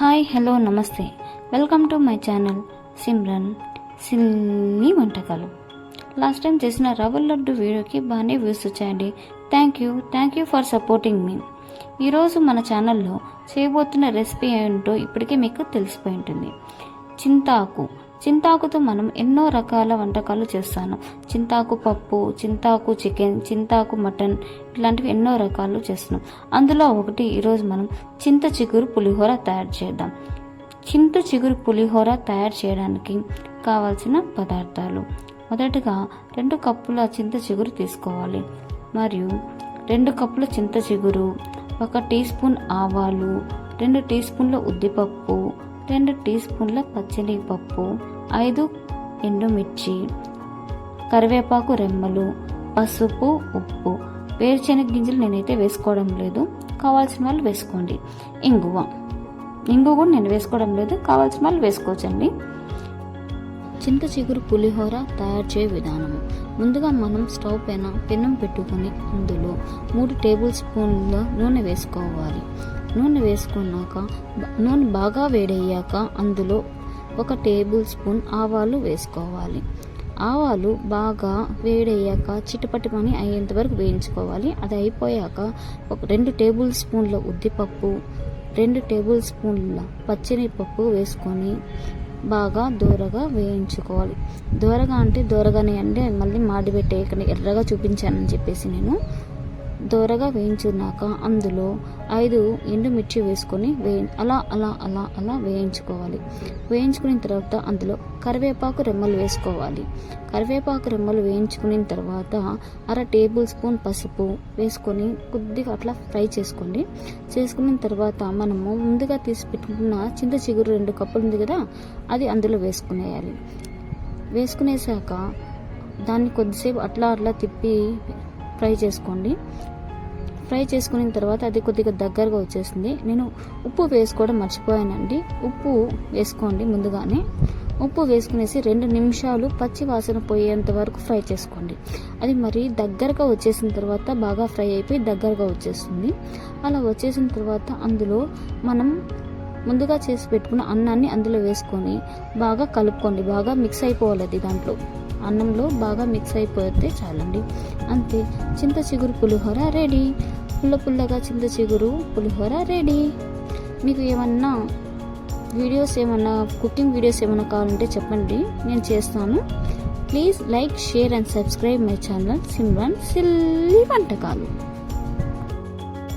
Hi hello నమస్తే. Welcome to my channel Simran silly వంటకాలు. Last time చేసిన రవ్వ లడ్డు వీడియోకి బాగానే వ్యూస్ వచ్చాయండి. Thank you thank you for supporting మీ ఈరోజు మన ఛానల్లో చేయబోతున్న రెసిపీ ఏంటో ఇప్పటికే మీకు తెలిసిపోయి ఉంటుంది. చింతాకు. చింతాకుతో మనం ఎన్నో రకాల వంటకాలు చేస్తాను. చింతాకు పప్పు చింతాకు చికెన్ చింతాకు మటన్ ఇట్లాంటివి ఎన్నో రకాలు చేస్తున్నాం అందులో ఒకటి ఈరోజు మనం చింత చిగురు పులిహోర తయారు చేద్దాం. చింత చిగురు పులిహోర తయారు చేయడానికి కావాల్సిన పదార్థాలు. మొదటగా రెండు కప్పుల చింత చిగురు తీసుకోవాలి. మరియు రెండు కప్పుల చింత చిగురు ఒక టీ స్పూన్ ఆవాలు రెండు టీ స్పూన్ల ఉద్దిపప్పు రెండు టీ స్పూన్ల పచ్చనిపప్పు ఐదు ఎండుమిర్చి కరివేపాకు రెమ్మలు పసుపు ఉప్పు. వేరుశెనగ గింజలు నేనైతే వేసుకోవడం లేదు. కావాల్సిన వాళ్ళు వేసుకోండి. ఇంగువ. ఇంగువ కూడా నేను వేసుకోవడం లేదు. కావాల్సిన వాళ్ళు వేసుకోవచ్చండి. చింత చిగురు పులిహోర తయారు చేయ విధానము ముందుగా మనం స్టవ్ పైన పెనం పెట్టుకొని అందులో మూడు టేబుల్ స్పూన్ల నూనె వేసుకోవాలి. నూనె వేసుకున్నాక నూనె బాగా వేడయ్యాక అందులో ఒక టేబుల్ స్పూన్ ఆవాలు వేసుకోవాలి. ఆవాలు బాగా వేడయ్యాక చిటపటమని అయ్యేంత వరకు వేయించుకోవాలి. అది అయిపోయాక ఒక రెండు టేబుల్ స్పూన్ల ఉద్దిపప్పు రెండు టేబుల్ స్పూన్ల పచ్చిమిరపప్పు వేసుకొని బాగా దూరగా వేయించుకోవాలి. దూరగా అంటే దూరగానే అంటే మళ్ళీ మాడి పెట్టేయకండి ఎర్రగా చూపించానని చెప్పేసి నేను దోరగా వేయించున్నాక అందులో ఐదు ఎండుమిర్చి వేసుకొని వేయి అలా అలా అలా అలా వేయించుకోవాలి. వేయించుకున్న తర్వాత అందులో కరివేపాకు రెమ్మలు వేసుకోవాలి. కరివేపాకు రెమ్మలు వేయించుకున్న తర్వాత అర టేబుల్ స్పూన్ పసుపు వేసుకొని కొద్దిగా అట్లా ఫ్రై చేసుకోండి. చేసుకున్న తర్వాత మనము ముందుగా తీసి పెట్టుకున్న చింత చిగురు రెండు కప్పులు ఉంది కదా అది అందులో వేసుకునేయాలి. వేసుకునేసాక దాన్ని కొద్దిసేపు అట్లా అట్లా తిప్పి ఫ్రై చేసుకోండి. ఫ్రై చేసుకున్న తర్వాత అది కొద్దిగా దగ్గరగా వచ్చేసింది. నేను ఉప్పు వేసుకోవడం మర్చిపోయానండి. ఉప్పు వేసుకోండి ముందుగానే. ఉప్పు వేసుకునేసి రెండు నిమిషాలు పచ్చి వాసన పోయేంత వరకు ఫ్రై చేసుకోండి. అది మరి దగ్గరగా వచ్చేసిన తర్వాత బాగా ఫ్రై అయిపోయి దగ్గరగా వచ్చేస్తుంది. అలా వచ్చేసిన తర్వాత అందులో మనం ముందుగా చేసి పెట్టుకున్న అన్నాన్ని అందులో వేసుకొని బాగా కలుపుకోండి. బాగా మిక్స్ అయిపోవాలి అది దాంట్లో. అన్నంలో బాగా మిక్స్ అయిపోతే చాలండి. అంతే చింత చిగురు పులిహోర రెడీ. పుల్ల పుల్లగా చింత చిగురు పులిహోర రెడీ. మీకు ఏమన్నా వీడియోస్ ఏమన్నా కుకింగ్ వీడియోస్ ఏమైనా కావాలంటే చెప్పండి నేను చేస్తాను. Please like share and subscribe my channel Simran silly వంటకాలు.